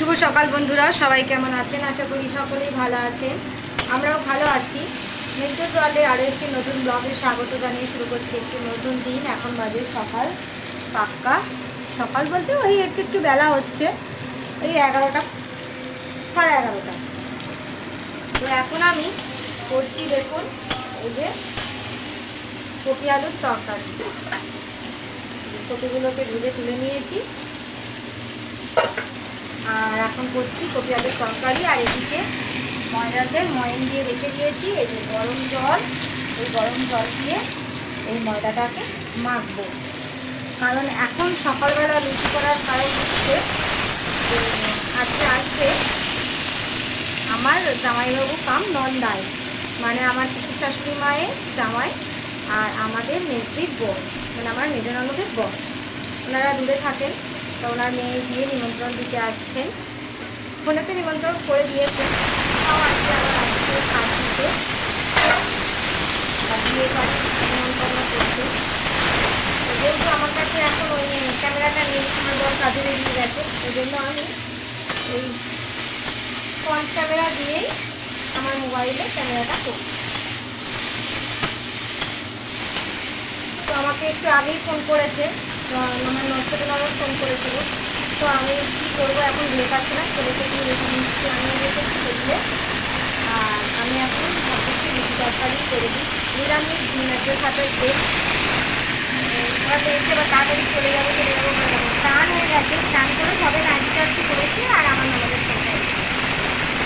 শুভ সকাল বন্ধুরা, সবাই কেমন আছেন? আশা করি সকলেই ভালো আছেন। আমরাও ভালো আছি। মেঘদুর জলে আরও একটি নতুন ব্লগে স্বাগত জানিয়ে শুরু করছি। একটি নতুন দিন, এখন বাজে সকাল পাক্কা। সকাল বলতে ওই একটু একটু বেলা হচ্ছে, ওই এগারোটা, সাড়ে এগারোটা। তো এখন আমি করছি দেখুন, এই যে কপি আলুর তরকারি। কপিগুলোকে ভেজে তুলে নিয়েছি। আর এখন করছি কপি আলুর তরকারি, আর এদিকে ময়দাতে ময়ন দিয়ে রেখে দিয়েছি, এই যে গরম জল, এই গরম জল দিয়ে এই ময়দাটাকে মাখবো। কারণ এখন সকালবেলা লুচি করার কারণ হচ্ছে আজকে আসবে আমার জামাইবাবু কাম নন্দায় মানে আমার পিসি শাশুড়ি মায়ের জামাই আর আমাদের মেজদির বর মানে আমার মেজননদের বর। ওনারা দূরে থাকেন। তো ওনার মেয়ে গিয়ে নিমন্ত্রণ দিতে আসছেন। ফোনেতে নিমন্ত্রণ করে দিয়েছেন বাড়ি নিমন্ত্রণ করছে। যেহেতু আমার কাছে এখন ওই ক্যামেরাটা নেই, আমার বর কাজে বেরিয়ে গেছে। ওই জন্য আমি ওই ফ্রন্ট ক্যামেরা দিয়েই আমার মোবাইলে ক্যামেরাটা করছি। তো আমাকে একটু আগেই ফোন করেছে। আমার নষ্ট আমার ফোন করেছিল। তো আমি কী করব এখন ভেবে পাচ্ছি না ছেলেকে দিয়ে রেখে মিষ্টি আনিয়ে রেখেছি দেখলে। আর আমি এখন ভাবছি রুটি তরকারি করে দিই। নিরামিষ ডিমের সাথে যে ওরা এসে এবার তাড়াতাড়ি চলে যাব চলে যাব স্নান হয়ে গেছে, স্নান করে সবে নাইটি টাইটি করেছি আর আমার নামাজের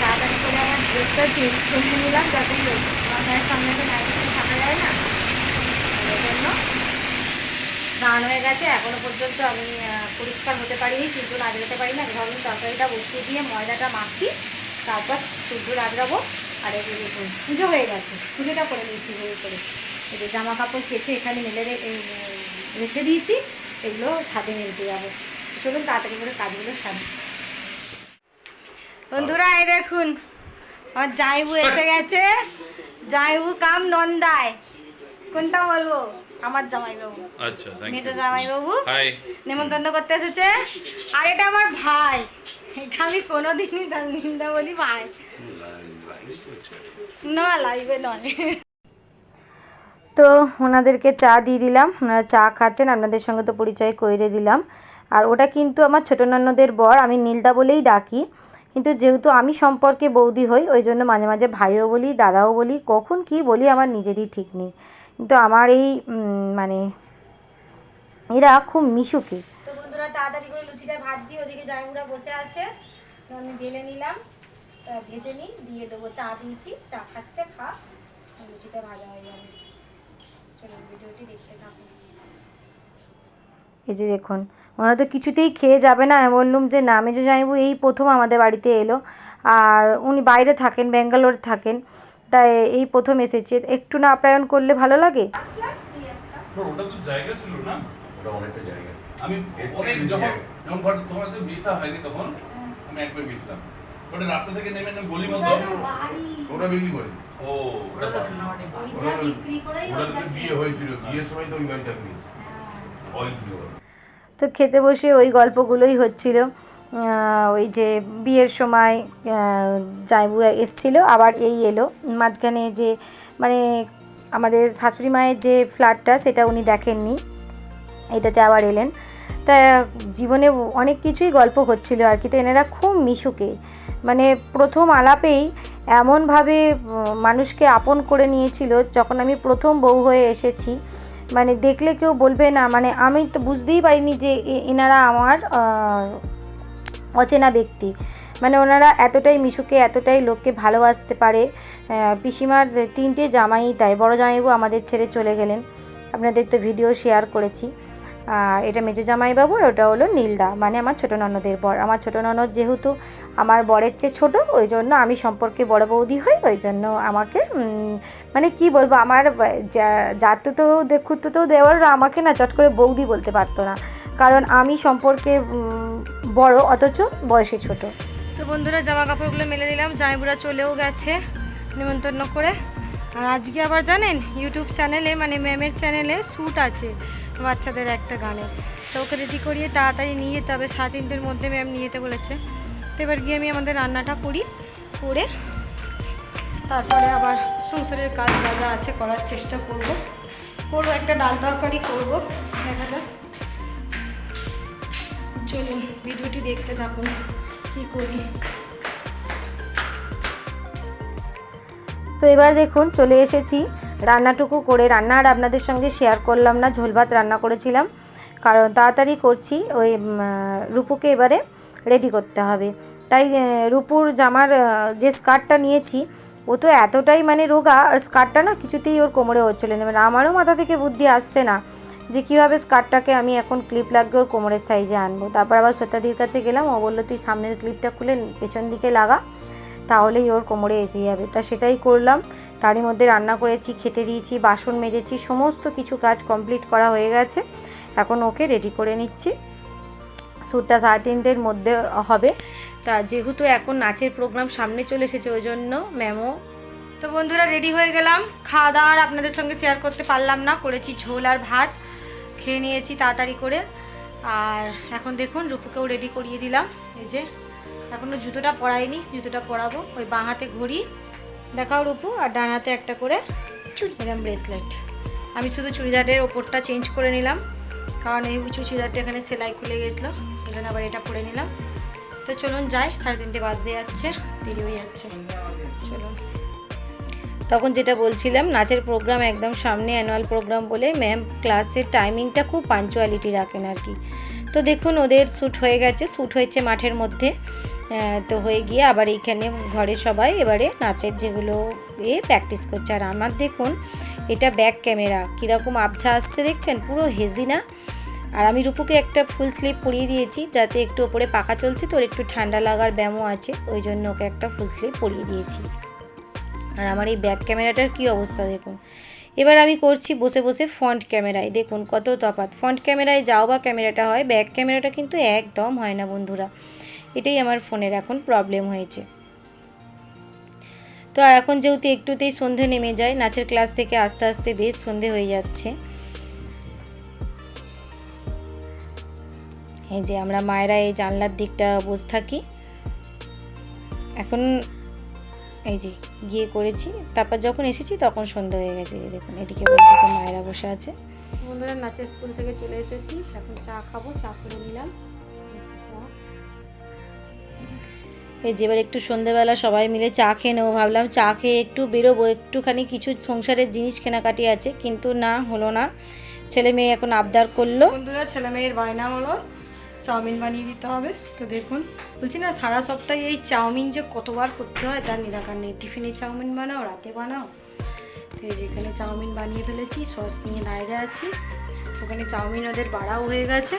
তাড়াতাড়ি করে আমার ড্রেসটা চেঞ্জ করে নিলাম, যাতে আমার সামনে তো নাইটি থাকা যায় না। স্নান হয়ে গেছে, এখনও পর্যন্ত আমি পরিষ্কার হতে পারিনি সূর্য রাজড়াতে পারি না ভাবলাম তরকারিটা বসিয়ে দিয়ে ময়দাটা মাখি, তারপর সূর্য রাজড়াবো আর দেখুন, পুজো হয়ে গেছে, পুজোটা করে নিয়েছি, হয়ে করে। এই যে জামা কাপড় কেচে এখানে মেলে রেখে দিয়েছি, এগুলো ছাদে মেলতে যাব। চলুন তাড়াতাড়ি করে কাজগুলো সারি। বন্ধুরা, এই দেখুন, আমার জাইবু এসে গেছে। জাইবু কাম নন্দায়। কোনটা বলব? আমার জামাইবাবু। আচ্ছা ইউ জামাইবাবু। হাই নেমন্তন্ন করতে এসেছে। আর এটা আমার ভাই। এটা আমি কোনোদিনই নিন্দা বলি ভাই। না লাইভে নয়। তো ওনাদেরকে চা দিয়ে দিলাম। ওনারা চা খাচ্ছেন আপনাদের সঙ্গে তো পরিচয় করে দিলাম। আর ওটা কিন্তু আমার ছোটো ননদের বর আমি নীলদা বলেই ডাকি। কিন্তু যেহেতু আমি সম্পর্কে বৌদি হই ওই জন্য মাঝে মাঝে ভাইও বলি দাদাও বলি কখন কি বলি আমার নিজেরই ঠিক নেই। কিন্তু আমার এই মানে এরা খুব মিশুকে। তো বন্ধুরা তাড়াতাড়ি করে লুচিটা ভাজছি ওদিকে জামাইবুড়া বসে আছে। তো আমি বেলে নিলাম ভেজে নিই দিয়ে দেবো চা দিয়েছি চা খাচ্ছে খা। লুচিটা ভাজা হয়ে যাবে চলুন ভিডিওটি দেখতে থাকুন। এই যে দেখুন ওনারা তো কিছুতেই খেয়ে যাবে না। আমি বললাম যে না মেজো জামাইবু এই প্রথম আমাদের বাড়িতে এলো। আর উনি বাইরে থাকেন ব্যাঙ্গালোরে থাকেন। তাই এই প্রথম এসেছে। একটু না আপ্যায়ন করলে ভালো লাগে? ওটা তো জায়গা ছিল না। ওটা অনেকটা জায়গা। আমি অনেক যখন যখন ঘর তোমার তো বিথা হয়নি তখন আমি একবার বিথলাম ওটা রাস্তা থেকে নেমে না গলি মতো। ওটা বিক্রি করে। ও ওটা বিক্রি করেই ওটা বিয়ে হয়েছিল। বিয়ের সময় তো ওই বাড়িটা কিনেছে। অয়েল তো খেতে বসে ওই গল্পগুলোই হচ্ছিল। ওই যে বিয়ের সময় জাইবু এসছিল, আবার এই এলো। মাঝখানে যে মানে আমাদের শাশুড়ি মায়ের যে ফ্ল্যাটটা, সেটা উনি দেখেননি। এটাতে আবার এলেন। তা জীবনে অনেক কিছুই গল্প হচ্ছিল আর কি। তো এনারা খুব মিশুকে। মানে প্রথম আলাপেই এমনভাবে মানুষকে আপন করে নিয়েছিল, যখন আমি প্রথম বউ হয়ে এসেছি। মানে দেখলে কেউ বলবে না। মানে আমি তো বুঝতেই পারিনি যে এনারা আমার অচেনা ব্যক্তি। মানে ওনারা এতটাই মিশুকে, এতটাই লোককে ভালোবাসতে পারে। পিসিমার তিনটে জামাই তাই, বড় জামাইবাবু আমাদের ছেড়ে চলে গেলেন। আপনাদের তো ভিডিও শেয়ার করেছি। আর এটা মেজো জামাইবাবু আর ওটা হলো নীলদা। মানে আমার ছোটো ননদের বর। আমার ছোটো ননদ যেহেতু আমার বরের চেয়ে ছোটো, ওই জন্য আমি সম্পর্কে বড় বৌদি হই, ওই জন্য আমাকে মানে কি বলব, আমার জাতো তো খুঁতো তো দেওয়ার আমাকে না চট করে বৌদি বলতে পারতো না। কারণ আমি সম্পর্কে বড়, অথচ বয়সে ছোট। তো বন্ধুরা, জামা কাপড়গুলো মেলে দিলাম, জামাইবুড়া চলেও গেছে নিমন্ত্রণ করে। আর আজকে আবার জানেন ইউটিউব চ্যানেলে মানে ম্যামের চ্যানেলে শ্যুট আছে বাচ্চাদের একটা গানে। তো ওকে রেডি করিয়ে তাড়াতাড়ি নিয়ে যেতে হবে সাত তিনটের মধ্যে ম্যাম নিয়ে যেতে বলেছে। তো এবার গিয়ে আমি আমাদের রান্নাটা করি, করে তারপরে আবার সংসারের কাজ যা যা আছে করার চেষ্টা করব। করব একটা ডাল তরকারি করব, দেখা যাক। চলুন, ভিডিওটি দেখতে থাকুন, কী করি। তো এবার দেখুন, চলে এসেছি রান্নাটুকু করে। রান্না আর আপনাদের সঙ্গে শেয়ার করলাম না, ঝোল ভাত রান্না করেছিলাম। কারণ তাড়াতাড়ি করছি, ওই রূপুকে এবারে রেডি করতে হবে। তাই রূপুর জামার যে স্কার্টটা নিয়েছি, ও তো এতটাই মানে রোগা, আর স্কার্টটা না কিছুতেই ওর কোমরে হচ্ছিল না। মানে আমারও মাথা থেকে বুদ্ধি আসছে না। যে কীভাবে স্কার্টটাকে আমি এখন ক্লিপ লাগিয়ে ওর কোমরের সাইজে আনব। তারপর আবার শ্বেতাদির কাছে গেলাম, ও বলল, তুই সামনের ক্লিপটা খুলে পেছন দিকে লাগা, তাহলেই ওর কোমরে এসে যাবে। তা সেটাই করলাম। তারই মধ্যে রান্না করেছি, খেতে দিয়েছি, বাসন মেজেছি, সমস্ত কিছু কাজ কমপ্লিট করা হয়ে গেছে। এখন ওকে রেডি করে নিচ্ছি। শ্যুটটা সাড়ে তিনটের মধ্যে হবে। তা যেহেতু এখন নাচের প্রোগ্রাম সামনে চলে এসেছে, ওই জন্য ম্যামও তো বন্ধুরা রেডি হয়ে গেলাম। খাওয়া দাওয়া আপনাদের সঙ্গে শেয়ার করতে পারলাম না। করেছি ঝোল আর ভাত। খেয়ে নিয়েছি তাড়াতাড়ি করে। আর এখন দেখুন রূপুকেও রেডি করিয়ে দিলাম। এই যে এখনও জুতোটা পরাইনি, জুতোটা পরাবো। ওই বাঁ হাতে ঘড়ি। দেখাও রূপু, আর ডান হাতে একটা করে এরকম ব্রেসলেট আমি শুধু চুড়িদারের ওপরটা চেঞ্জ করে নিলাম। কারণ এই চুড়িদারটা এখানে সেলাই খুলে গেছিল ওই আবার এটা পরে নিলাম। তো চলুন যাই, সাড়ে তিনটে বাজতে যাচ্ছে, দেরি হয়ে যাচ্ছে। তখন যেটা বলছিলাম, নাচের প্রোগ্রাম একদম সামনে অ্যানুয়াল প্রোগ্রাম বলে ম্যাম ক্লাসের টাইমিংটা খুব পাঞ্চুয়ালিটি রাখেন আর কি। তো দেখুন ওদের শ্যুট হয়ে গেছে শ্যুট হয়েছে মাঠের মধ্যে। তো হয়ে গিয়ে আবার এইখানে ঘরে সবাই এবারে নাচের যেগুলো এ প্র্যাকটিস করছে। আর আমার দেখুন, এটা ব্যাক ক্যামেরা কীরকম আবছা আসছে দেখছেন? পুরো হেজি না? আর আমি রূপুকে একটা ফুল স্লিপ পরিয়ে দিয়েছি, যাতে একটু ওপরে পাখা চলছে, তো ওর একটু ঠান্ডা লাগার ব্যায়ামও আছে। ওই জন্য ওকে একটা ফুল স্লিপ পরিয়ে দিয়েছি। আর আমার এই ব্যাক ক্যামেরাটার কি অবস্থা দেখুন। এবার আমি করছি বসে বসে ফ্রন্ট ক্যামেরায় দেখুন কত তফাৎ। ফ্রন্ট ক্যামেরায় যাও বা ক্যামেরাটা হয় ব্যাক ক্যামেরাটা কিন্তু একদম হয় না বন্ধুরা। এটাই আমার ফোনের এখন প্রবলেম হয়েছে। তো আর এখন যেহেতু একটুতেই সন্ধে নেমে যায়, নাচের ক্লাস থেকে আস্তে আস্তে বেশ সন্ধে হয়ে যাচ্ছে। এই যে আমরা মায়েরা এই জানলার দিকটা বসে থাকি। এখন এই যে গিয়ে করেছি। তারপর যখন এসেছি তখন সন্ধ্যা হয়ে গেছে দেখুন এদিকে বলছি তো মায়েরা বসে আছে। বন্ধুরা নাচের স্কুল থেকে চলে এসেছি। এখন চা খাব চা করে নিলাম। চা এই যে এবার একটু সন্ধেবেলা সবাই মিলে চা খেয়ে নেব ভাবলাম। চা খেয়ে একটু বেরোবো একটুখানি কিছু সংসারের জিনিস কেনাকাটি আছে কিন্তু না হলো না। ছেলে মেয়ে এখন আবদার করল। বন্ধুরা ছেলে মেয়ের বায়না হলো। চাউমিন বানিয়ে দিতে হবে। তো দেখুন, বলছি না, সারা সপ্তাহে এই চাউমিন যে কতবার করতে হয় তার নিরাকার নেই। টিফিনে চাউমিন বানাও, রাতে বানাও। তো যেখানে চাউমিন বানিয়ে ফেলেছি, সস নিয়ে বাইরে আছি। ওখানে চাউমিন ওদের বাড়াও হয়ে গেছে।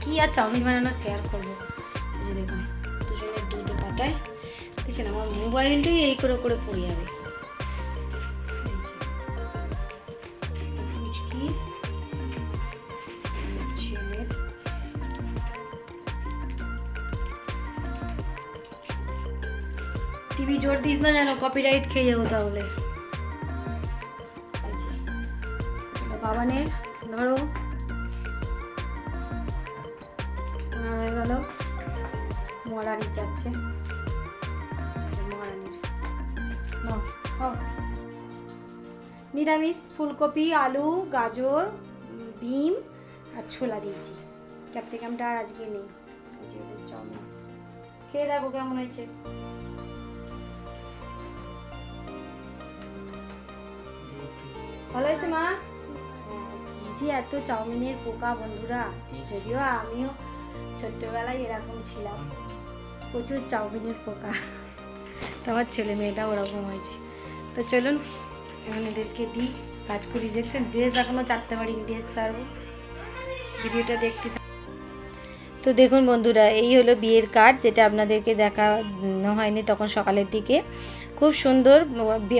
কি আর চাউমিন বানানো শেয়ার করব? দেখুন, দুজনের দুটো পাতায়। দেখছেন, আমার মোবাইলটাই এই করে করে পড়ে যাবে। দিস না যেন কপিরাইট খেয়ে যাব তাহলে। আচ্ছা। বাবানের ধরো। হয়ে গেল। মরারি যাচ্ছে খাও। নিরামিষ, ফুলকপি, আলু, গাজর বিম আর ছোলা দিয়েছি। ক্যাপসিকামটা আর আজকে নেই। চাউমিন। খেয়ে দেখো কেমন হয়েছে। ভালো হয়েছে মা? জি এত চাউমিনের পোকা বন্ধুরা। যদিও আমিও ছোট্টবেলায় এরকম ছিলাম। প্রচুর চাউমিনের পোকা। তো আমার ছেলে মেয়েটা ওরকম হয়েছে। তো চলুন, এখন এদেরকে দিই। কাজ করি, দেখছেন? ড্রেস এখনও চারতে পারি ড্রেস ছাড়বো ভিডিওটা দেখতে তো দেখুন বন্ধুরা, এই হলো বিয়ের কার্ড যেটা আপনাদেরকে দেখানো হয়নি তখন সকালের দিকে। খুব সুন্দর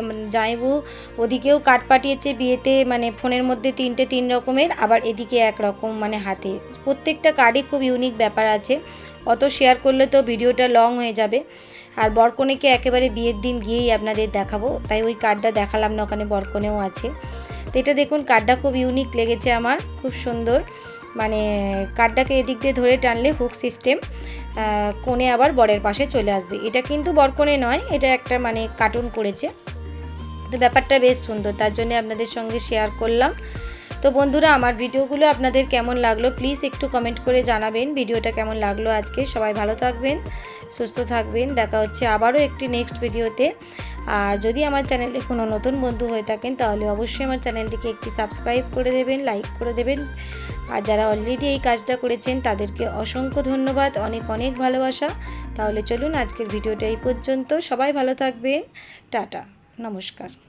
মানে জামাইবু ওদিকেও কার্ড পাঠিয়েছে বিয়েতে মানে ফোনের মধ্যে তিনটে তিন রকমের, আবার এদিকে এক রকম মানে হাতে। প্রত্যেকটা কার্ডই খুব ইউনিক ব্যাপার আছে। অত শেয়ার করলে তো ভিডিওটা লং হয়ে যাবে। আর বরকনেকে একেবারে বিয়ের দিন গিয়েই আপনাদের দেখাবো। তাই ওই কার্ডটা দেখালাম না, ওখানে বরকনেও আছে। তো এটা দেখুন, কার্ডটা খুব ইউনিক লেগেছে আমার, খুব সুন্দর। মানে কাঠটাকে এদিক দিয়ে ধরে টানলে হুক সিস্টেম কোণে আবার বরের পাশে চলে আসবে। এটা কিন্তু বরকনে নয়, এটা একটা মানে কার্টুন করেছে। তো ব্যাপারটা বেশ সুন্দর, তার জন্য আপনাদের সঙ্গে শেয়ার করলাম। তো বন্ধুরা, আমার ভিডিওগুলো আপনাদের কেমন লাগল প্লিজ একটু কমেন্ট করে জানাবেন। ভিডিওটা কেমন লাগল আজকে? সবাই ভালো থাকবেন, সুস্থ থাকবেন। দেখা হচ্ছে আবারও একটি নেক্সট ভিডিওতে। আর যদি আমার চ্যানেলে কোনো নতুন বন্ধু হয়ে থাকেন, তাহলে অবশ্যই আমার চ্যানেলটিকে একটি সাবস্ক্রাইব করে দেবেন লাইক করে দেবেন। আর যারা অলরেডি এই কাজটা করেছেন, তাদেরকে অসংখ্য ধন্যবাদ, অনেক অনেক ভালোবাসা। তাহলে চলুন আজকের ভিডিওটা এই পর্যন্ত। সবাই ভালো থাকবেন। টাটা। নমস্কার।